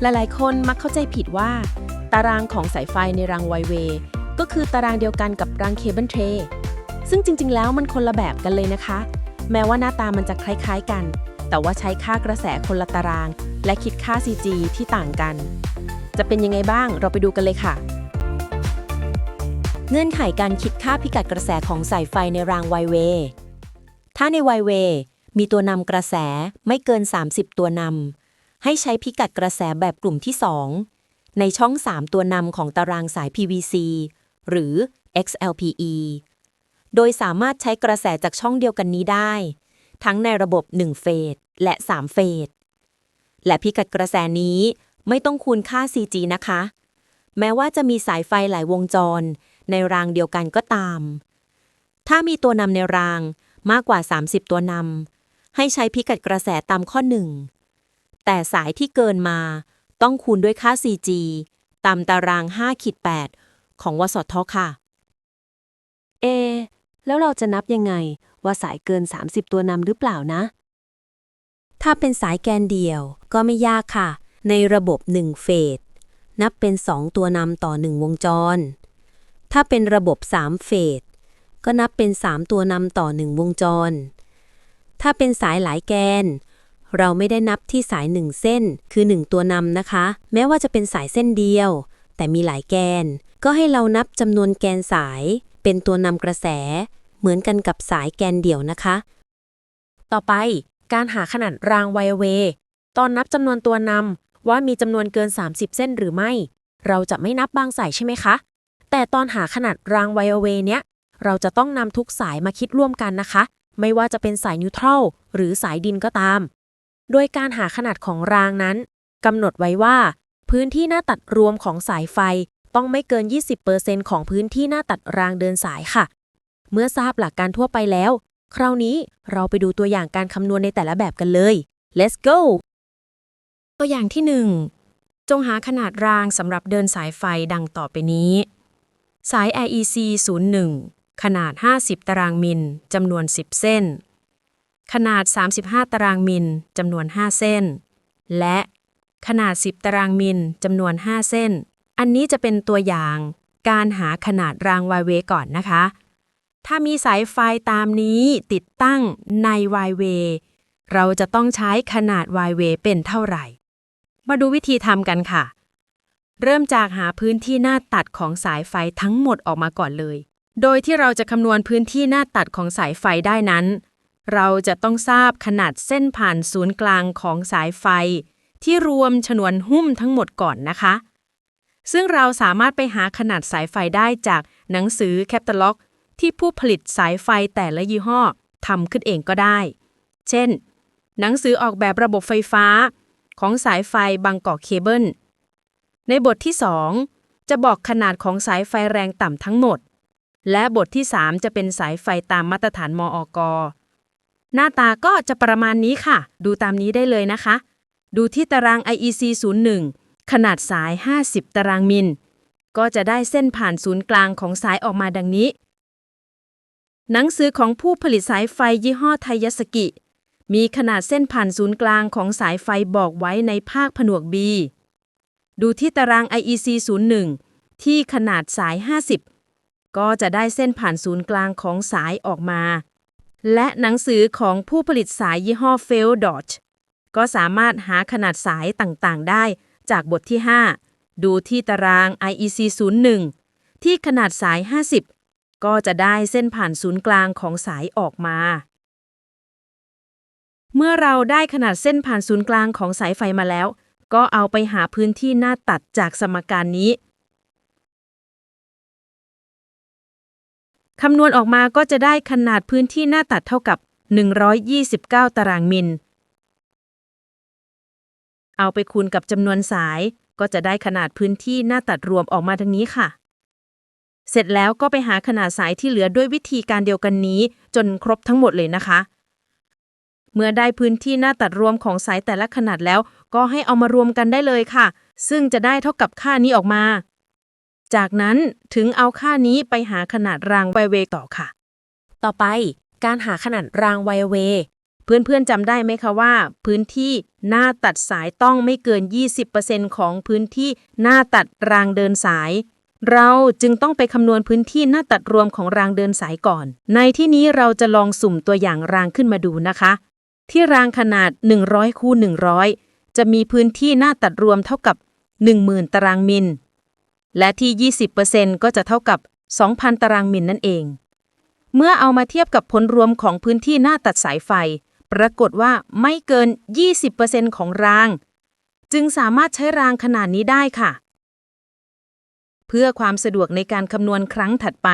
หลายๆ คนมักเข้าใจผิดว่า ตารางของสายไฟในรางไวเวย์ก็คือตารางเดียวกันกับรางเคเบิลเทรย์ซึ่งจริง ๆ แล้วมันคนละแบบกันเลยนะคะ แม้ว่าหน้าตามันจะคล้าย ๆ กัน แต่ว่าใช้ค่ากระแสคนละตาราง และคิดค่า CG ที่ต่างกัน จะเป็นยังไงบ้างเราไปดูกันเลยค่ะ เงื่อนไขการคิดค่าพิกัดกระแสของสายไฟในรางไวเวย์ถ้าในไวเวย์มีตัวนำกระแสไม่เกิน 30 ตัวนำ ให้ใช้พิกัดกระแสแบบกลุ่มที่ 2 ในช่อง 3 ตัวนำของตารางสาย PVC หรือ XLPE โดยสามารถใช้กระแสจากช่องเดียวกันนี้ได้ ทั้งในระบบ 1 เฟสและ 3 เฟส และพิกัดกระแสนี้ไม่ต้องคูณค่า CG นะคะ แม้ว่าจะมีสายไฟหลายวงจร ในรางเดียวกันก็ตาม ถ้ามีตัวนำในรางมากกว่า 30 ตัวนำให้ใช้พิกัดกระแสตามข้อ 1 แต่สายที่เกินมา ต้องคูณด้วยค่า CG ตามตาราง5ขีด8ของวสทค่ะ เอ แล้วเราจะนับยังไง ว่าสายเกิน 30 ตัวนำหรือเปล่านะ ถ้าเป็นสายแกนเดียวก็ไม่ยากค่ะ ในระบบ 1 เฟส นับเป็น 2 ตัวนำต่อ 1 วงจร ถ้าเป็นระบบ 3 เฟส ก็นับเป็น 3 ตัวนำต่อ 1 วงจร ถ้าเป็นสายหลายแกน เราไม่ได้นับที่สาย1เส้น คือ 1 ตัวนำนะคะ แม้ว่าจะเป็นสายเส้นเดียว แต่มีหลายแกน ก็ให้เรานับจำนวนแกนสาย เป็นตัวนำกระแส เหมือนกันกับสายแกนเดี่ยวนะคะ ต่อไปการหาขนาดรางไวเวตอนนับจำนวนตัวนำว่ามีจำนวนเกิน 30 เส้นหรือไม่ เราจะไม่นับบางสายใช่ไหมคะ แต่ตอนหาขนาดรางไวเวเนี้ยเราจะต้องนำทุกสายมาคิดร่วมกันนะคะ ไม่ว่าจะเป็นสายนิวทรัลหรือสายดินก็ตาม โดยการหาขนาดของรางนั้นกำหนดไว้ว่า พื้นที่หน้าตัดรวมของสายไฟต้องไม่เกิน 20%ของพื้นที่หน้าตัดรางเดินสายค่ะ เมื่อทราบหลักการทั่วไปแล้ว คราวนี้เราไปดูตัวอย่างการคำนวณในแต่ละแบบกันเลย let's go ตัวอย่างที่ 1 จงหาขนาดรางสำหรับเดินสายไฟดังต่อไปนี้ สาย AEC 01 ขนาด 50 ตารางมิลจำนวน 10 เส้น ขนาด 35 ตารางมิลจำนวน 5 เส้น และขนาด 10 ตารางมิลจำนวน 5 เส้น อันนี้จะเป็นตัวอย่างการหาขนาดรางไวเวก่อนนะคะ ถ้ามีสายไฟตามนี้ติดตั้งในไวเวเราจะต้องใช้ขนาดไวเวเป็นเท่าไหร่ มาดูวิธีทำกันค่ะ เริ่มจากหาพื้นที่หน้าตัดของสายไฟทั้งหมดออกมาก่อนเลย โดยที่เราจะคำนวณพื้นที่หน้าตัดของสายไฟได้นั้น เราจะต้องทราบขนาดเส้นผ่านศูนย์กลางของสายไฟ ที่รวมฉนวนหุ้มทั้งหมดก่อนนะคะ ซึ่งเราสามารถไปหาขนาดสายไฟได้จากหนังสือแคตตาล็อก ที่ผู้ผลิตสายไฟแต่ละยี่ห้อทำขึ้นเองก็ได้ เช่น หนังสือออกแบบระบบไฟฟ้า ของสายไฟบางกอกเคเบิล ในบทที่ 2 จะบอกขนาดของสายไฟแรงต่ำทั้งหมด และบทที่ 3 จะเป็นสายไฟตามมาตรฐานมอก หน้าตาก็จะประมาณนี้ค่ะ ดูตามนี้ได้เลยนะคะ ดูที่ตาราง IEC 01 ขนาดสาย 50 ตารางมิล ก็จะได้เส้นผ่านศูนย์กลางของสายออกมาดังนี้ หนังสือของผู้ผลิตสายไฟยี่ห้อไทยสกิ มีขนาดเส้นผ่านศูนย์กลางของสายไฟบอกไว้ในภาคผนวก B ดูที่ตาราง IEC 01 ที่ขนาดสาย 50 ก็จะได้เส้นผ่านศูนย์กลางของสายออกมา และหนังสือของผู้ผลิตสายยี่ห้อ f e l d o t ก็สามารถหาขนาดสายต่างๆ ได้จากบทที่ 5 ดูที่ตาราง IEC 01 ที่ขนาดสาย 50 ก็จะได้เส้นผ่านศูนย์กลางของสายออกมา เมื่อเราได้ขนาดเส้นผ่านศูนย์กลางของสายไฟมาแล้ว ก็เอาไปหาพื้นที่หน้าตัดจากสมการนี้ คำนวณออกมาก็จะได้ขนาดพื้นที่หน้าตัดเท่ากับ 129 ตารางมิล เอาไปคูณกับจำนวนสาย ก็จะได้ขนาดพื้นที่หน้าตัดรวมออกมาดังนี้ค่ะ เสร็จแล้วก็ไปหาขนาดสายที่เหลือด้วยวิธีการเดียวกันนี้ จนครบทั้งหมดเลยนะคะ เมื่อได้พื้นที่หน้าตัดรวมของสายแต่ละขนาดแล้ว ก็ให้เอามารวมกันได้เลยค่ะ ซึ่งจะได้เท่ากับค่านี้ออกมา จากนั้นถึงเอาค่านี้ไปหาขนาดรางไวเวย์ต่อค่ะ ต่อไปการหาขนาดรางไวเวย์เพื่อนๆจำได้ไหมคะว่า พื้นที่หน้าตัดสายต้องไม่เกิน 20%ของพื้นที่หน้าตัดรางเดินสาย เราจึงต้องไปคำนวณพื้นที่หน้าตัดรวมของรางเดินสายก่อน ในที่นี้เราจะลองสุ่มตัวอย่างรางขึ้นมาดูนะคะ ที่รางขนาด 100คูณ100 จะมีพื้นที่หน้าตัดรวมเท่ากับ 10,000 ตารางมิล และที่ 20%ก็จะเท่ากับ 2,000 ตารางมิลนั่นเอง เมื่อเอามาเทียบกับผลรวมของพื้นที่หน้าตัดสายไฟ ปรากฏว่าไม่เกิน 20%ของราง จึงสามารถใช้รางขนาดนี้ได้ค่ะ เพื่อความสะดวกในการคำนวณครั้งถัดไป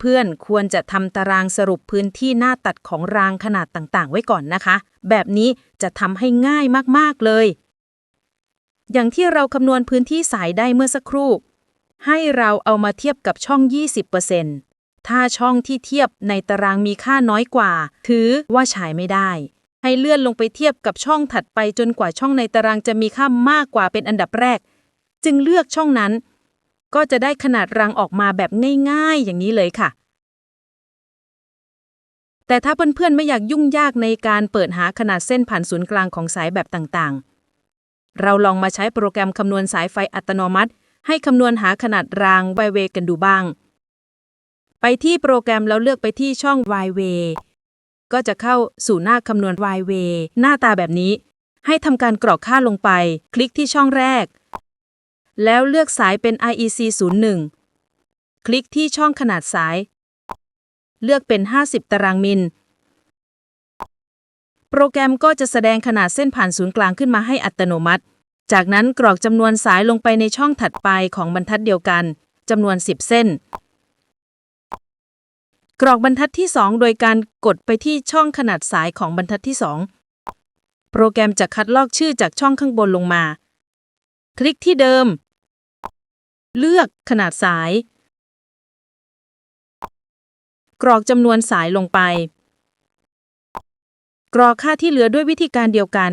เพื่อนๆ ควรจะทำตารางสรุปพื้นที่หน้าตัดของรางขนาดต่างๆ ไว้ก่อนนะคะ แบบนี้จะทำให้ง่ายมากๆเลยอย่างที่เราคำนวณพื้นที่สายได้เมื่อสักครู่ ให้เราเอามาเทียบกับช่อง 20%ถ้าช่องที่เทียบในตารางมีค่าน้อยกว่า ถือว่าใช้ไม่ได้ ให้เลื่อนลงไปเทียบกับช่องถัดไปจนกว่าช่องในตารางจะมีค่ามากกว่าเป็นอันดับแรก จึงเลือกช่องนั้น ก็จะได้ขนาดรางออกมาแบบง่ายๆ อย่างนี้เลยค่ะ แต่ถ้าเพื่อนๆไม่อยากยุ่งยากในการเปิดหาขนาดเส้นผ่านศูนย์กลางของสายแบบต่างๆ เราลองมาใช้โปรแกรมคำนวณสายไฟอัตโนมัติ ให้คำนวณหาขนาดรางไวเวกันดูบ้าง ไปที่โปรแกรมแล้วเลือกไปที่ช่อง y w a y ก็จะเข้าสู่หน้าคำนวณ y w a y หน้าตาแบบนี้ ให้ทำการกรอกค่าลงไป คลิกที่ช่องแรก แล้วเลือกสายเป็น IEC 01 คลิกที่ช่องขนาดสาย เลือกเป็น 50 ตารางมิลโปรแกรมก็จะแสดงขนาดเส้นผ่านศูนย์กลางขึ้นมาให้อัตโนมัติ จากนั้นกรอกจำนวนสายลงไปในช่องถัดไปของบรรทัดเดียวกันจำนวน 10 เส้น กรอกบรรทัดที่ 2 โดยการกดไปที่ช่องขนาดสายของบรรทัดที่ 2 โปรแกรมจะคัดลอกชื่อจากช่องข้างบนลงมา คลิกที่เดิม เลือกขนาดสาย กรอกจำนวนสายลงไป กรอกค่าที่เหลือด้วยวิธีการเดียวกัน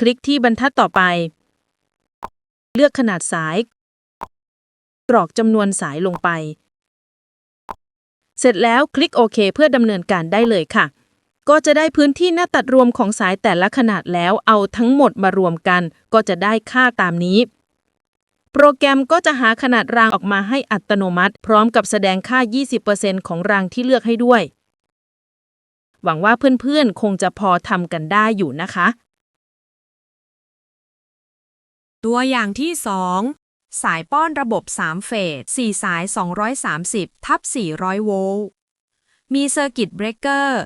คลิกที่บรรทัดต่อไป เลือกขนาดสาย กรอกจำนวนสายลงไป เสร็จแล้วคลิกโอเคเพื่อดำเนินการได้เลยค่ะ ก็จะได้พื้นที่หน้าตัดรวมของสายแต่ละขนาดแล้วเอาทั้งหมดมารวมกัน ก็จะได้ค่าตามนี้ โปรแกรมก็จะหาขนาดรางออกมาให้อัตโนมัติ พร้อมกับแสดงค่า 20%ของรางที่เลือกให้ด้วย หวังว่าเพื่อนๆ คงจะพอทำกันได้อยู่นะคะ ตัวอย่างที่ 2 สายป้อนระบบ 3 เฟส 4 สาย 230 ทับ 400 โวลต์ มีเซอร์กิตเบรกเกอร์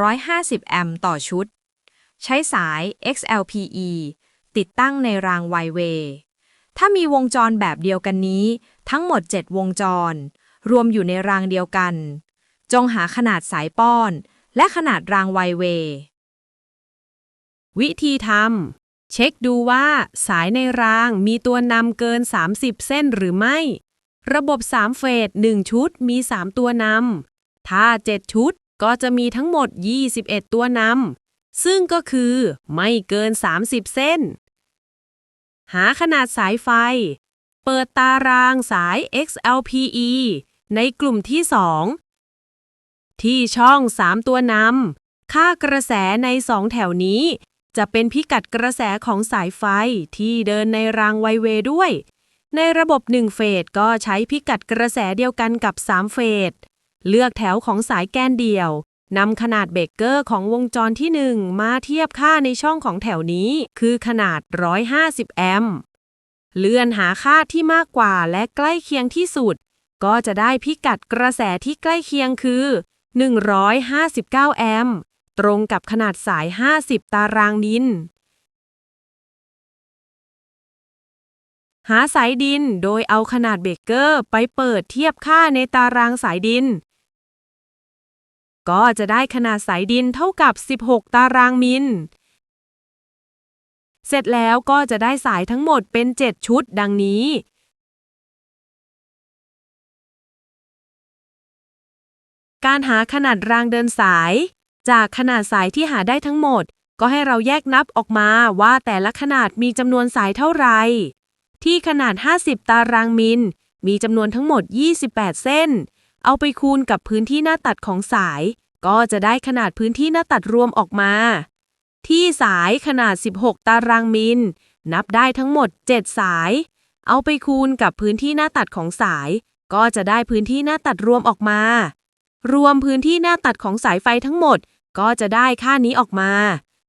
150 แอมป์ต่อชุด ใช้สาย XLPE ติดตั้งในรางไวเวย์ถ้ามีวงจรแบบเดียวกันนี้ ทั้งหมด 7 วงจร รวมอยู่ในรางเดียวกัน จงหาขนาดสายป้อน และขนาดรางไวเวย์วิธีทำ เช็คดูว่าสายในรางมีตัวนำเกิน 30 เส้นหรือไม่ ระบบ 3 เฟส 1 ชุดมี 3 ตัวนำ ถ้า 7 ชุดก็จะมีทั้งหมด 21 ตัวนำ ซึ่งก็คือไม่เกิน 30 เส้น หาขนาดสายไฟ เปิดตารางสาย XLPE ในกลุ่มที่ 2 ที่ช่อง 3 ตัวนำ ค่ากระแสใน 2 แถวนี้ จะเป็นพิกัดกระแสของสายไฟที่เดินในรางไวเวด้วย ในระบบ 1 เฟสก็ใช้พิกัดกระแสเดียวกันกับ 3 เฟส เลือกแถวของสายแกนเดียวนำขนาดเบรกเกอร์ของวงจรที่ 1 มาเทียบค่าในช่องของแถวนี้ คือขนาด 150 แอมป์ เลื่อนหาค่าที่มากกว่าและใกล้เคียงที่สุด ก็จะได้พิกัดกระแสที่ใกล้เคียงคือ 159 แอมป์ ตรงกับขนาดสาย 50 ตารางดิน หาสายดินโดยเอาขนาดเบเกอร์ไปเปิดเทียบค่าในตารางสายดิน ก็จะได้ขนาดสายดินเท่ากับ 16 ตารางมิล เสร็จแล้วก็จะได้สายทั้งหมดเป็น 7 ชุดดังนี้การหาขนาดรางเดินสาย จากขนาดสายที่หาได้ทั้งหมด ก็ให้เราแยกนับออกมาว่าแต่ละขนาดมีจำนวนสายเท่าไหร่ ที่ขนาด 50 ตารางมิล มีจำนวนทั้งหมด 28 เส้น เอาไปคูณกับพื้นที่หน้าตัดของสาย ก็จะได้ขนาดพื้นที่หน้าตัดรวมออกมา ที่สายขนาด 16 ตารางมิล นับได้ทั้งหมด 7 สาย เอาไปคูณกับพื้นที่หน้าตัดของสาย ก็จะได้พื้นที่หน้าตัดรวมออกมา รวมพื้นที่หน้าตัดของสายไฟทั้งหมด ก็จะได้ค่านี้ออกมา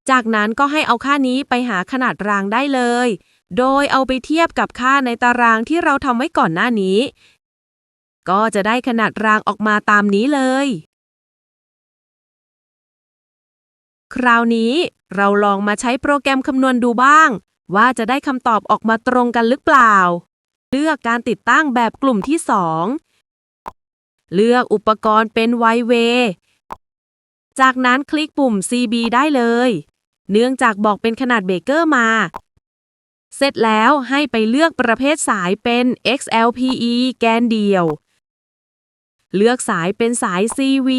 จากนั้นก็ให้เอาค่านี้ไปหาขนาดรางได้เลย โดยเอาไปเทียบกับค่าในตารางที่เราทำไว้ก่อนหน้านี้ ก็จะได้ขนาดรางออกมาตามนี้เลย คราวนี้เราลองมาใช้โปรแกรมคำนวณดูบ้าง ว่าจะได้คำตอบออกมาตรงกันหรือเปล่า เลือกการติดตั้งแบบกลุ่มที่ 2 เลือกอุปกรณ์เป็นไวเว จากนั้นคลิกปุ่ม CB ได้เลย เนื่องจากบอกเป็นขนาดเบเกอร์มา เสร็จแล้วให้ไปเลือกประเภทสายเป็น XLPE แกนเดียว เลือกสายเป็นสาย CV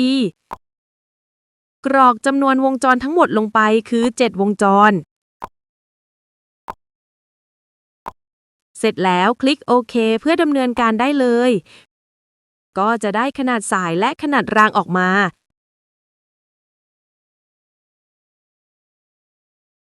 กรอกจำนวนวงจรทั้งหมดลงไปคือ 7 วงจร เสร็จแล้วคลิกโอเคเพื่อดำเนินการได้เลย ก็จะได้ขนาดสายและขนาดรางออกมา